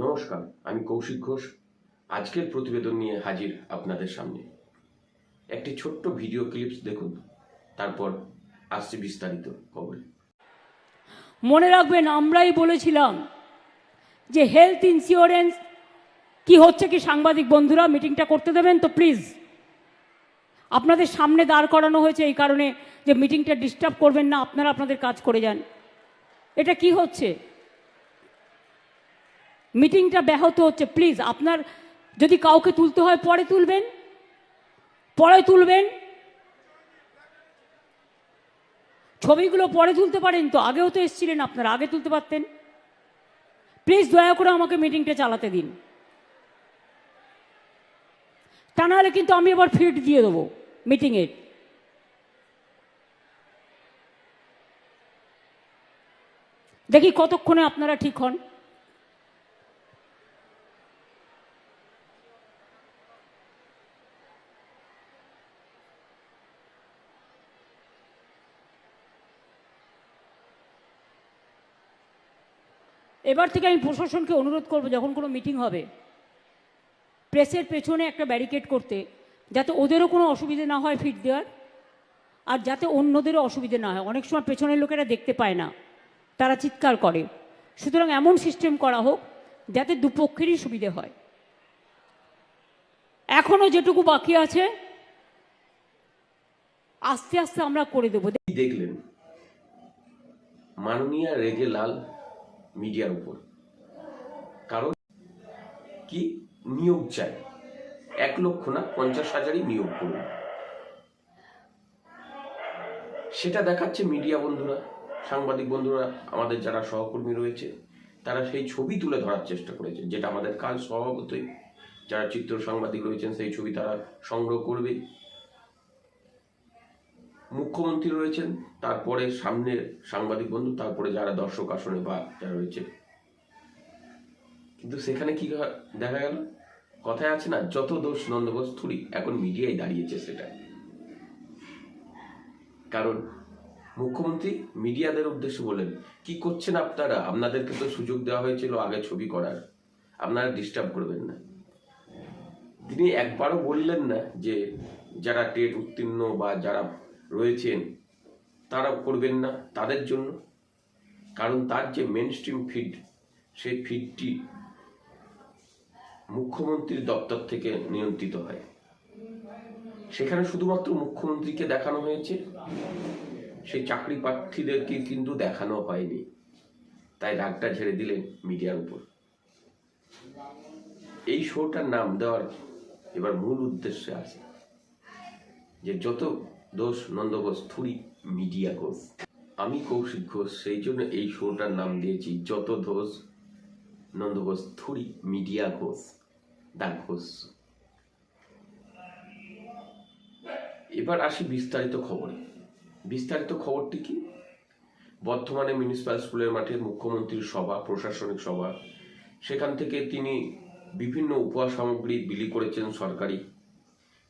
নমস্কার, আমি কৌশিক ঘোষ। আজকের প্রতিবেদন নিয়ে হাজির আপনাদের সামনে। একটি ছোট্ট ভিডিও ক্লিপস দেখুন, তারপর আসছে বিস্তারিত খবর। মনে রাখবেন, আমরাই বলেছিলাম যে হেলথ ইন্স্যুরেন্স কি হচ্ছে কি সাংবাদিক বন্ধুরা মিটিংটা করতে দেবেন তো প্লিজ আপনাদের সামনে দাঁড় করানো হয়েছে এই কারণে যে মিটিংটা ডিস্টার্ব করবেন না, আপনারা আপনাদের কাজ করে যান। এটা কি হচ্ছে? মিটিংটা ব্যাহত হচ্ছে প্লিজ আপনার যদি কাউকে তুলতে হয়, পরে তুলবেন পরে তুলবেন। ছবিগুলো পরে তুলতে পারেন তো, আগেও তো এসেছিলেন আপনারা, আগে তুলতে পারতেন। প্লিজ দয়া করে আমাকে মিটিংটা চালাতে দিন। তা নাহলে কিন্তু আমি এবার ফিট দিয়ে দেবো মিটিংয়ের। দেখি কতক্ষণে আপনারা ঠিক হন। এবার থেকে আমি প্রশাসনকে অনুরোধ করব, যখন কোনো মিটিং হবে, প্রেসের পেছনে একটা ব্যারিকেড করতে, যাতে ওদেরও কোনো অসুবিধে না হয় ফিট দেওয়ার, আর যাতে অন্যদেরও অসুবিধে না হয়। অনেক সময় পেছনের লোকেরা দেখতে পায় না, তারা চিৎকার করে। সুতরাং এমন সিস্টেম করা হোক, যাতে দুপক্ষেরই সুবিধে হয়। এখনও যেটুকু বাকি আছে, আস্তে আস্তে আমরা করে দেবো। দেখলেন? মাননীয়া রেগে লাল মিডিয়ার উপর। কারণ কি? নিয়োগ চাই। এক লক্ষ না, পঞ্চাশ হাজারই নিয়োগ করুন। সেটা দেখাচ্ছে মিডিয়া বন্ধুরা, সাংবাদিক বন্ধুরা, আমাদের যারা সহকর্মী রয়েছে, তারা সেই ছবি তুলে ধরার চেষ্টা করেছে, যেটা আমাদের কাজ স্বভাবতই, যারা চিত্র সাংবাদিক রয়েছেন, সেই ছবি তারা সংগ্রহ করবে। মুখ্যমন্ত্রী রয়েছেন, তারপরে সামনে সাংবাদিক বন্ধু, তারপরে যারা দর্শক আসনে বা যারা রয়েছে। কিন্তু সেখানে কি দেখা গেল? কথায় আছে না, যত দোষ নন্দবোস থুরি, এখন মিডিয়ায় দাঁড়িয়েছে সেটা। কারণ মুখ্যমন্ত্রী মিডিয়াদের উদ্দেশ্যে বলেন, কি করছেন আপনারা? আপনাদেরকে তো সুযোগ দেওয়া হয়েছিল আগে ছবি করার। আপনারা ডিস্টার্ব করবেন না। তিনি একবারও বললেন না যে, যারা টেট উত্তীর্ণ বা যারা রয়েছেন, তারা করবেন না তাদের জন্য। কারণ তার যে মেন স্ট্রিম ফিড সেই ফিডটি মুখ্যমন্ত্রীর দপ্তর থেকে নিয়ন্ত্রিত হয়। সেখানে শুধুমাত্র মুখ্যমন্ত্রীকে দেখানো হয়েছে, সেই চাকরি প্রার্থীদেরকে কিন্তু দেখানো হয়নি। তাই রাগটা ঝেড়ে দিলেন মিডিয়ার উপর। এই শোটার নাম দেওয়ার এবার মূল উদ্দেশ্যে আছে যে যত দোষ নন্দ ঘোষ থুরি মিডিয়া ঘোষ। আমি কৌশিক ঘোষ, সেই জন্য এই শোটার নাম দিয়েছি যত দোষ নন্দ ঘোষ থুরি মিডিয়া ঘোষ, দা ঘোষ। এবার আসি বিস্তারিত খবরে। বিস্তারিত খবরটি কি? বর্ধমানে মিউনিসিপ্যাল স্কুলের মাঠে মুখ্যমন্ত্রীর সভা, প্রশাসনিক সভা। সেখান থেকে তিনি বিভিন্ন উপহার সামগ্রী বিলি করেছেন সরকারি।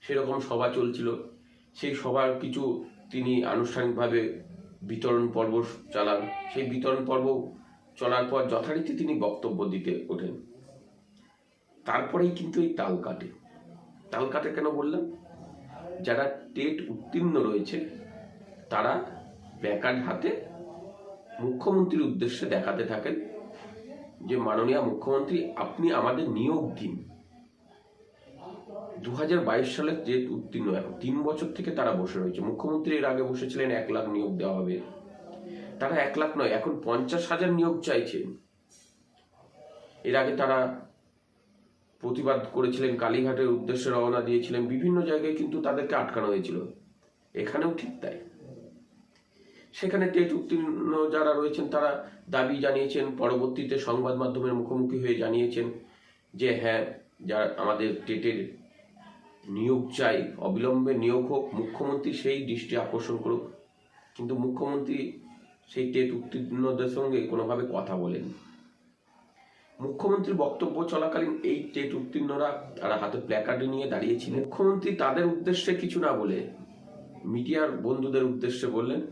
সেরকম সভা চলছিল। সেই সবার কিছু তিনি আনুষ্ঠানিকভাবে বিতরণ পর্ব চালান। সেই বিতরণ পর্ব চলার পর যথারীতি তিনি বক্তব্য দিতে ওঠেন। তারপরেই কিন্তু এই তাল কাটে। তাল কাটে কেন বললাম? যারা টেট উত্তীর্ণ রয়েছে, তারা ব্যাকার হাতে মুখ্যমন্ত্রীর উদ্দেশ্যে দেখাতে থাকেন যে, মাননীয় মুখ্যমন্ত্রী, আপনি আমাদের নিয়োগ দিন। দু সালের যে উত্তীর্ণ এখন তিন বছর থেকে তারা বসে রয়েছে। মুখ্যমন্ত্রী এর আগে বসেছিলেন এক লাখ নিয়োগ দেওয়া হবে। তারা এক লাখ নয়, এখন পঞ্চাশ হাজার নিয়োগ চাইছেন। এর আগে তারা প্রতিবাদ করেছিলেন, কালীঘাটের উদ্দেশ্যে রওনা দিয়েছিলেন, বিভিন্ন জায়গায় কিন্তু তাদেরকে আটকানো হয়েছিল। এখানেও ঠিক তাই। সেখানে টেট উত্তীর্ণ যারা রয়েছেন, তারা দাবি জানিয়েছেন, পরবর্তীতে সংবাদ মাধ্যমের মুখোমুখি হয়ে জানিয়েছেন যে হ্যাঁ যারা আমাদের টেটের নিয়োগ চাই, অবিলম্বে নিয়োগ হোক, মুখ্যমন্ত্রী সেই দৃষ্টি আকর্ষণ করুক। কিন্তু মুখ্যমন্ত্রী সেই টেট উত্তীর্ণদের সঙ্গে কোনোভাবে কথা বলেন। মুখ্যমন্ত্রীর বক্তব্য চলাকালীন এই টেট উত্তীর্ণরা তারা হাতে প্ল্যাকার্ড নিয়ে দাঁড়িয়েছিলেন। মুখ্যমন্ত্রী তাদের উদ্দেশ্যে কিছু না বলে মিডিয়ার বন্ধুদের উদ্দেশ্যে বললেন,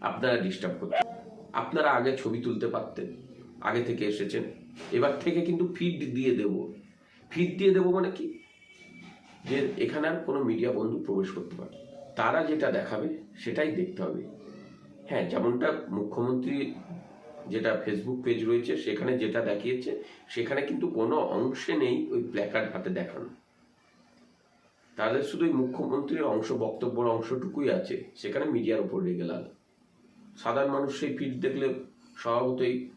আপনারা ডিস্টার্ব করছেন। আপনারা আগে ছবি তুলতে পারতেন, আগে থেকে এসেছেন। এবার থেকে কিন্তু ফিড দিয়ে দেব। ফিড দিয়ে দেব মানে কি? যে এখানে আর কোনো মিডিয়া বন্ধু প্রবেশ করতে পারে। তারা যেটা দেখাবে, সেটাই দেখতে হবে। হ্যাঁ যেমনটা মুখ্যমন্ত্রী যেটা ফেসবুক পেজ রয়েছে, সেখানে যেটা দেখিয়েছে, সেখানে কিন্তু কোনো অংশে নেই ওই প্ল্যাকার্ড হাতে দেখানো। তাদের শুধু ওই মুখ্যমন্ত্রীর অংশ, বক্তব্যের অংশটুকুই আছে। সেখানে মিডিয়ার উপর রেগে লাল। সাধারণ মানুষ সেই ফিড দেখলে স্বভাবতই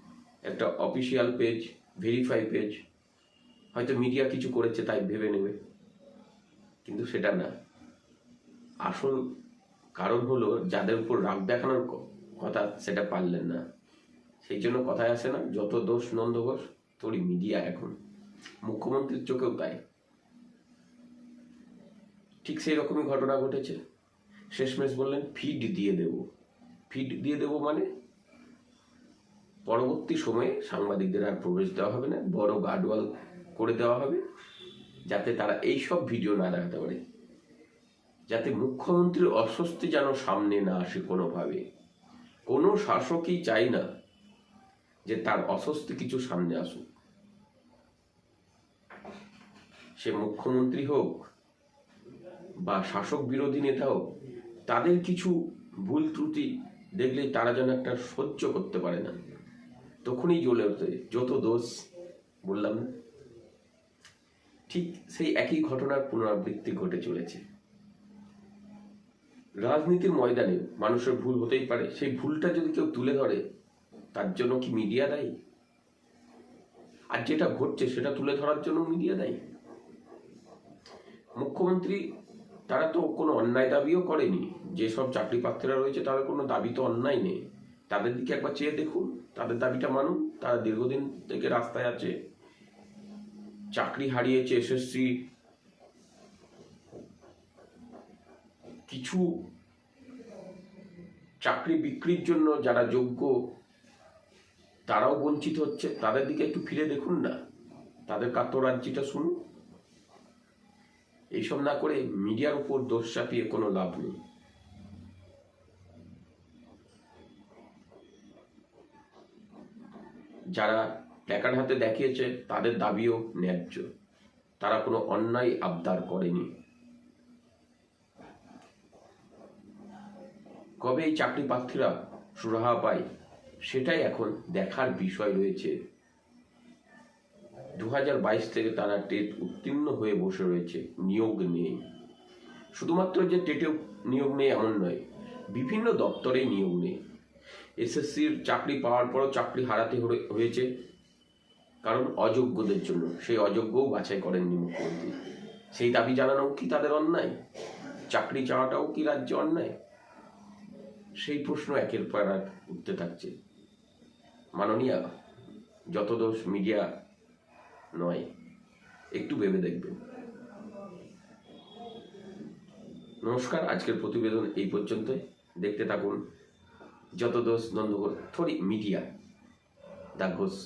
একটা অফিসিয়াল পেজ ভেরিফাই পেজ হয়তো মিডিয়া কিছু করেছে, তাই ভেবে নেবে। সেটা না। আসল কারণ হলো যাদের উপর রাগ দেখানোর কথা সেটা পারলেন না। সেই জন্য কথায় আসে না, যত দোষ নন্দ ঘোষ, তোরই মিডিয়া এখন। মুখ্যমন্ত্রীর চোখেও তাই। ঠিক সেই রকমই ঘটনা ঘটেছে। শেষমেশ বললেন, ফিড দিয়ে দেব। ফিড দিয়ে দেব মানে? পরবর্তী সময়ে সাংবাদিকদের আর প্রবেশ দেওয়া হবে না বড় গার্ডওয়াল করে দেওয়া হবে। যাতে তারা এই সব ভিডিও না দেখাতে পারে। যাতে মুখ্যমন্ত্রীর অস্বস্তি যেন সামনে না আসে কোনোভাবে। কোনো শাসকই চাই না যে তার অস্বস্তি কিছু সামনে আসুক। সে মুখ্যমন্ত্রী হোক বা শাসক বিরোধী নেতা হোক, তাদের কিছু ভুল ত্রুটি দেখলেই তারা যেন একটা সহ্য করতে পারে না। তখনই জ্বলে ওঠে। যত দোষ বললাম না। ঠিক সেই একই ঘটনার পুনরাবৃত্তি ঘটে চলেছে। রাজনীতির ময়দানে মানুষের ভুল হতেই পারে। সেই ভুলটা যদি কেউ তুলে ধরে, তার জন্য কি মিডিয়া দায়ী? আর যেটা ঘটছে, সেটা তুলে ধরার জন্য মিডিয়া দায়ী? মুখ্যমন্ত্রী, তারা তো কোনো অন্যায় দাবিও করেনি। যেসব চাকরি প্রার্থীরা রয়েছে, তাদের কোনো দাবি তো অন্যায় নেই। তাদের দিকে একবার চেয়ে দেখুন। তাদের দাবিটা মানুন। তারা দীর্ঘদিন থেকে রাস্তায় আছে। চাকরি হারিয়েছে এসএসসি। কিছু চাকরি বিক্রির জন্য যারা যোগ্য, তারাও বঞ্চিত হচ্ছে। তাদের দিকে একটু ফিরে দেখুন না। তাদের কাতরাজ্যিটা শুনুন। এইসব না করে মিডিয়ার উপর দোষ চাপিয়ে কোনো লাভ নেই। যারা প্ল্যাকার্ড হাতে দেখিয়েছে, তাদের দাবিও ন্যায্য। তারা কোনো অন্যায় আবদার করেনি। কবে এই চাকরি প্রার্থীরা সুরাহা পায়, সেটাই এখন দেখার বিষয় রয়েছে। দু হাজার বাইশ থেকে তারা টেট উত্তীর্ণ হয়ে বসে রয়েছে, নিয়োগ নেই শুধুমাত্র যে টেটে নিয়োগ নেই, এমন নয়, বিভিন্ন দপ্তরে নিয়োগ নেই। এসএসসির চাকরি পাওয়ার পরও চাকরি হারাতে হয়েছে। কারণ অযোগ্যদের জন্য। সেই অযোগ্যও বাছাই করেননি মুখ্যমন্ত্রী। সেই দাবি জানানো কি তাদের অন্যায়? চাকরি চাওয়াটাও কি রাজ্যে অন্যায়? সেই প্রশ্ন একের পর এক উঠতে থাকছে। মাননীয়া, যত দোষ মিডিয়া নয়, একটু ভেবে দেখবেন নমস্কার, আজকের প্রতিবেদন এই পর্যন্তই দেখতে থাকুন, যত দোষ নন্দগর থরি মিডিয়া, দা ঘোষ।